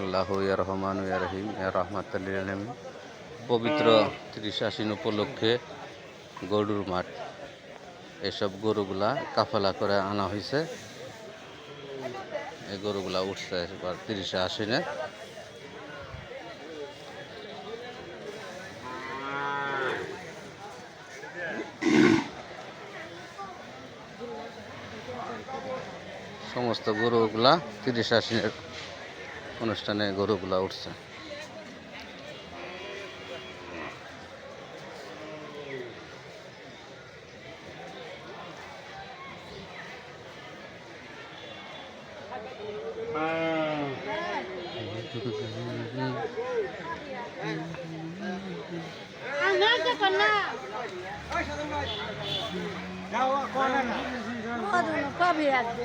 আল্লাহ ইয়া রহমান ইয়া রহিম, ইয়া রহমাতুল্লিল পবিত্র ত্রিশ আশ্বিন উপলক্ষে গরুর মাঠ। এসব গরুগুলা কাফালা করে আনা হয়েছে এই গরুগুলা উঠছে এবার তিরিশে আশ্বিনে। সমস্ত গরুগুলা তিরিশ আশ্বিনের অনুষ্ঠানে গরুগুলা উঠছে। কবে আসবে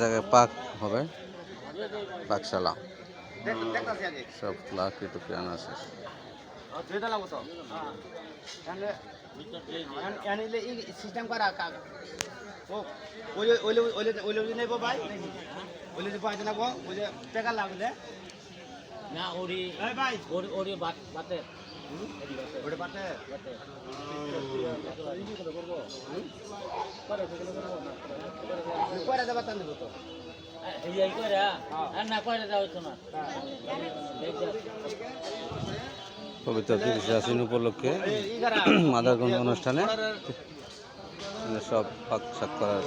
জায়গায় পাক হবে। পাকশালা। সব লাকি টুকি আনা শেষ সিস্টেম করা কাক ও ওইলে ওইলে ওইলে ওইলে ওইলে নেব ভাই ওইলে যে পাঁচ লাগবো ওই যে টাকা লাগলে না ওরি এই ভাই। ওরি ওরি বাত বাতে ওটা পাতে পরে দেবা তান দেবো তো এই করে আর না করে দাও তো না। পবিত্র উপলক্ষে মাদারগঞ্জ অনুষ্ঠানে সব পাক সাক করার